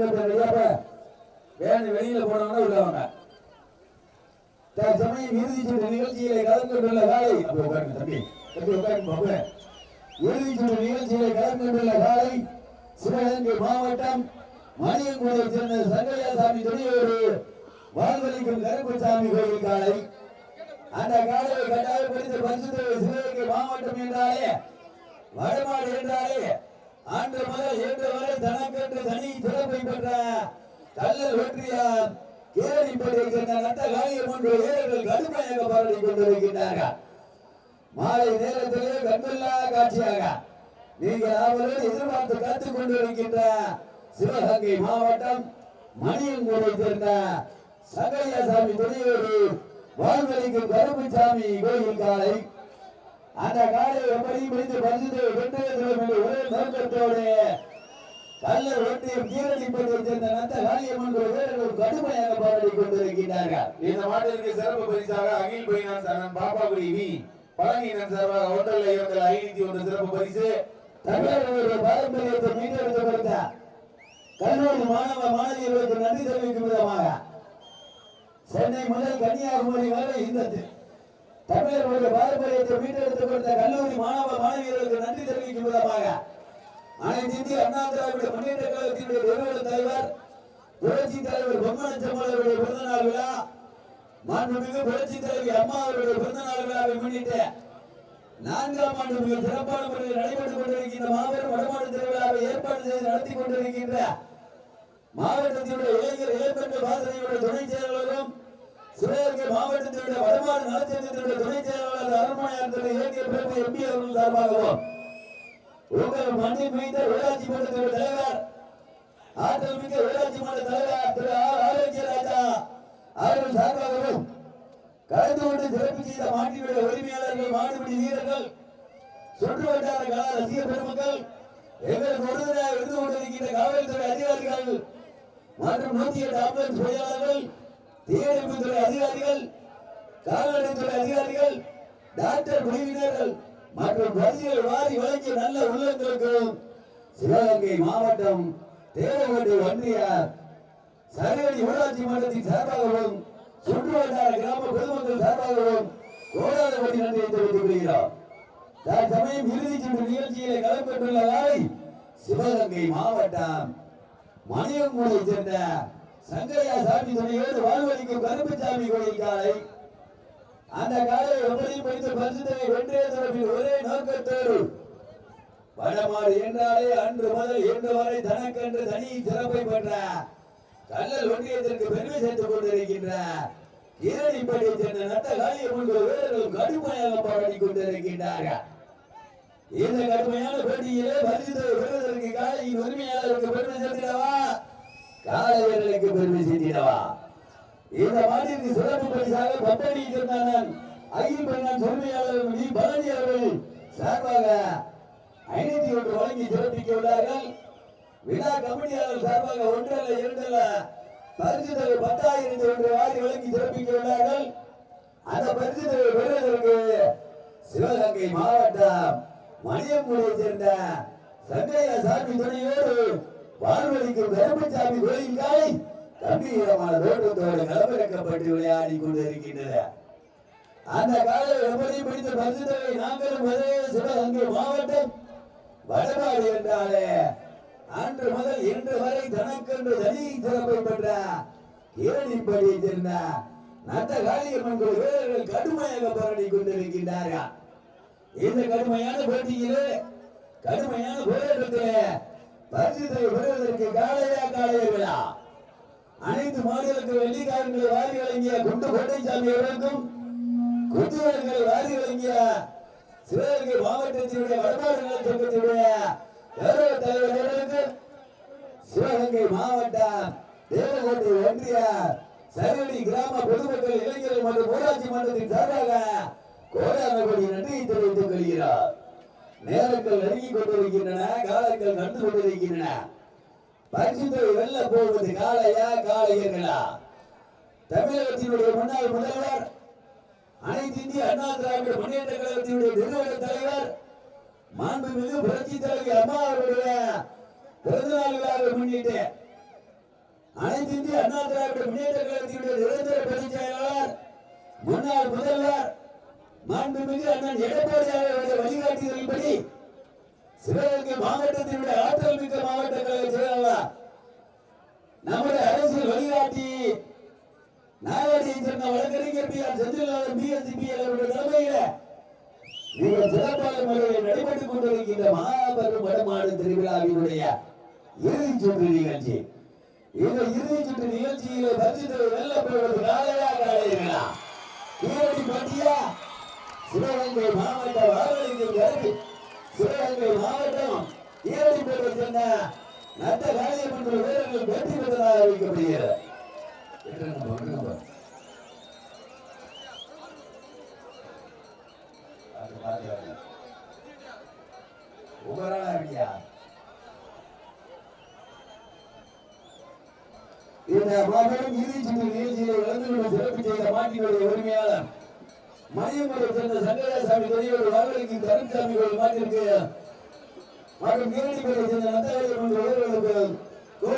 Captain van வெளியில போனவங்க உள்ள தற்சமயம் இறுதி சுற்று நிகழ்ச்சியிலே கலந்து கொண்டுள்ள காலை அப்ப உட்காருங்க தம்பி. தம்பி உட்காருங்க பாபு இறுதி சுற்று நிகழ்ச்சியிலே கலந்து காலை சிவகங்கை மாவட்டம் மணியங்குடியை சேர்ந்த வாழ்வழிக்கும் கருப்புசாமி கோயில் காலை. அந்த காலையை பரிசுத்த சிவகங்கை மாவட்டம் என்றாலே வடமாடு என்றாலே அன்று முதல் இன்று வரை தனக்கென்று தனி சிறப்பை பெற்ற கல்லல் வெற்றியார் கேரளிப்படியை நட்ட காரியம் ஒன்று வீரர்கள் கடுமையாக போராடி கொண்டிருக்கின்றார்கள். மாலை நேரத்திலே கண்ணில்லா காட்சியாக நீங்கள் அவர்கள் எதிர்பார்த்து காத்துக் கொண்டிருக்கின்ற சிவகங்கை மாவட்டம் மணியங்கூரை சேர்ந்த சங்கையாசாமி துணையோடு வாழ்வழிக்கும் கருப்புசாமி கோயில் காலை அந்த காலை எப்படி முடிந்து பரிசுத்தை வெற்றியத்திலும் என்று ஒரே நோக்கத்தோடு கல்லர் ஒன்றியம் கீரணிப்பட்டியை சேர்ந்த நத்த காளியம்மன் வீரர்கள் கடுமையாக போராடி கொண்டிருக்கின்றார்கள். இந்த மாட்டிற்கு சிறப்பு பரிசாக அகில் பைனான்ஸ் அண்ணன் பாப்பாக்குடி வி. பழனியினர் சார்பாக ஒன்றல்ல இரண்டு ஐநூத்தி ஒன்று சிறப்பு பரிசு. தமிழர்களுடைய பாரம்பரியத்தை மீட்டெடுத்து கொடுத்த கல்லூரி மாணவ மாணவியர்களுக்கு நன்றி தெரிவிக்கும் விதமாக சென்னை முதல் கன்னியாகுமரி வரை இந்த தமிழர்களுடைய பாரம்பரியத்தை மீட்டெடுத்துக் கொடுத்த கல்லூரி மாணவ மாணவியர்களுக்கு நன்றி தெரிவிக்கும் விதமாக அனைத்து இந்திய அண்ணா திராவிட முன்னேற்ற கழகத்தினுடைய நிறுவன தலைவர் புரட்சி தலைவர் பொம்மன செம்மலருடைய பிறந்தநாள் விழா மாண்புமிகு புரட்சி தலைவி அம்மா அவருடைய பிறந்தநாள் விழாவை முன்னிட்டு நான்காம் ஆண்டு மிக சிறப்பான முறையில் நடைபெற்றுக் கொண்டிருக்கின்ற மாபெரும் வடமாடு திருவிழாவை ஏற்பாடு செய்து நடத்தி கொண்டிருக்கின்ற மாவட்டத்தினுடைய இளைஞர் இளைஞர்கள் வாசனையுடைய துணை செயலாளரும் மாவட்டத்தினுடைய வடமாறு நலச்சங்கத்தினுடைய துணை செயலாளர் அரண்மனையார் திரு ஏகே பிரபு எம்பி அவர்கள் சார்பாகவும் உங்கள் மண்ணில் மீது உள்ளாட்சி மன்றத்தினுடைய தலைவர் ஆற்றல் மிக்க உள்ளாட்சி மன்ற தலைவர் திரு ஆர். ஆரோக்கிய ராஜா அவர்கள் சார்பாகவும் கலந்து கொண்டு சிறப்பு செய்த மாட்டினுடைய உரிமையாளர்கள் மாடுபிடி வீரர்கள் சுற்று வட்டார கலா ரசிக பெருமக்கள் எங்களுக்கு உறுதுணையாக இருந்து கொண்டிருக்கின்ற காவல்துறை அதிகாரிகள் மற்றும் நூத்தி எட்டு ஆம்புலன்ஸ் பொறியாளர்கள் தீயணைப்புத்துறை அதிகாரிகள் கால்நடைத்துறை அதிகாரிகள் டாக்டர் குழுவினர்கள் மற்றும் பகுதிகள் வாரி வழங்கிய நல்ல உள்ளங்களுக்கும் சிவகங்கை மாவட்டம் தேவகோட்டை ஒன்றிய சரியடி ஊராட்சி மன்றத்தின் சார்பாகவும் சுற்று வட்டார கிராம பொதுமக்கள் சார்பாகவும் கோடாத நன்றியை தெரிவித்துக் கொள்கிறோம். தற்சமயம் இறுதி சுற்று நிகழ்ச்சியிலே கலப்பெற்றுள்ள காலை சிவகங்கை மாவட்டம் மணியங்குடியை சேர்ந்த சங்கரையா சாமி துணையோடு வாழ்வழிக்கும் கருப்புசாமி கோயில் காலை. அந்த காலை எப்படியும் படித்து பரிசுத்தனை வென்றே தரப்பில் ஒரே நோக்கத்தோடு வடமாடு என்றாலே அன்று முதல் இன்று வரை தனக்கென்று தனி சிறப்பை பெற்ற கல்லல் ஒன்றியத்திற்கு பெருமை சேர்த்துக் கொண்டிருக்கின்ற ஈரணிப்படியை சேர்ந்த நட்ட காளியம்மன் வீரர்கள் கடுமையாக போராடி கொண்டிருக்கின்றார்கள். இந்த கடுமையான போட்டியிலே பரிசுத்தை பெறுவதற்கு காலையின் உரிமையாளருக்கு பெருமை சேர்த்திடவா? காளை பெருமை சேர்த்திடவா இந்த மாட்டிற்கு சிறப்பு பரிசாக பம்படி இருந்தான் அகில் பெண்ணான் உரிமையாளர் வி பழனி அவர்கள் சார்பாக ஐநூத்தி ஒன்று வழங்கி சிறப்பிக்க உள்ளார்கள் விழா கமிட்டியாளர் சார்பாக ஒன்றல்ல இரண்டல்ல பரிசு தொகை பத்தாயிரத்தி ஒன்று வாரி வழங்கி சிறப்பிக்க உள்ளார்கள் அந்த பரிசு தொகை பெறுவதற்கு சிவகங்கை மாவட்டம் மணியங்குடியை சேர்ந்த சங்கையா சாமி துணையோடு வாழ்வழிக்கும் கருப்பசாமி கோயில் காலை கம்பீரமான தோட்டத்தோடு களமிறக்கப்பட்டு விளையாடி கொண்டிருக்கின்றன அந்த காலை எப்படி பிடித்த பரிசுத்தவை நாங்களும் ஒரே சிவகங்கை மாவட்டம் வடபாடு என்றாலே அன்று முதல் இன்று வரை தனக்கென்று தனி சிறப்பை பெற்ற கேரளிப்படியை சேர்ந்த நந்த காளியம்மன் கோயில் வீரர்கள் கடுமையாக போராடி கொண்டிருக்கின்றார்கள். இந்த கடுமையான போட்டியிலே கடுமையான போராட்டத்திலே பரிசுத்தை பெறுவதற்கு காளையா காளையர்களா அனைத்து மாநிலத்து வெள்ளிக்காரங்களை வாரி வழங்கிய குண்டு கோட்டைசாமி அவர்களுக்கும் குத்துவர்களை வாரி வழங்கிய சிவகங்கை மாவட்டத்தினுடைய வடமாடு நல சங்கத்தினுடைய கௌரவ தலைவர்களுக்கு சிவகங்கை மாவட்ட தேவகோட்டை ஒன்றிய சரவடி கிராம பொதுமக்கள் இளைஞர்கள் மற்றும் ஊராட்சி மன்றத்தின் சார்பாக கோடான கோடி நன்றியை தெரிவித்துக் கொள்கிறார் நேரங்கள் நெருங்கிக் கொண்டிருக்கின்றன காலங்கள் கண்டு கொண்டிருக்கின்றன. பரிசுத்தை வெல்ல போவது காலையா காலையர்களா தமிழகத்தினுடைய முன்னாள் முதல்வர் அனைத்து இந்திய அண்ணா திராவிட முன்னேற்ற கழகத்தினுடைய நிறுவன தலைவர் மாண்புமிகு புரட்சி தலைவி அம்மா அவருடைய பிறந்தநாள் விழாவை முன்னிட்டு அனைத்து இந்திய அண்ணா திராவிட முன்னேற்ற கழகத்தினுடைய நிரந்தர பொதுச் செயலாளர் முன்னாள் முதல்வர் மாண்புமிகு அண்ணன் எடப்பாடி அவர்களுடைய வழிகாட்டுதலின்படி சிவகங்கை மாவட்டத்தினுடைய ஆற்றல் மிக்க மாவட்ட கழக செயலாளர் நம்முடைய அரசியல் வழிகாட்டி நாகாஜியை சேர்ந்த வழக்கறிஞர் பி ஆர் செந்தில்நாதன் பிஎஸ்சிபி அவருடைய தலைமையில மிக சிறப்பான முறையில் நடைபெற்றுக் கொண்டிருக்கின்ற மாபெரும் வடமாடு திருவிழாவினுடைய இறுதி சுற்று நிகழ்ச்சி. இந்த இறுதி சுற்று நிகழ்ச்சியில பரிசுத்தை வெல்ல போவது காலையா காலையா ஈரடி பட்டியா சிவகங்கை மாவட்ட வாரணியின் கருவி சிவகங்கை மாவட்டம் ஈரடி பேரை சேர்ந்த நத்த காளியம்மன்ற வீரர்கள் வெற்றி பெற்றதாக அறிவிக்கப்படுகிறது. இந்த மாபெரும் இறுதி சுற்று நிகழ்ச்சியை வளர்ந்து சிறப்பு செய்த மாட்டினுடைய உரிமையாளர் மணியம்பரை சேர்ந்த சங்கரசாமி பெரியவர் வாகலிக்கு கரும்சாமி கோயில் மாட்டிற்கு மற்றும் நீரடிப்பதை சேர்ந்த நந்தாரி என்ற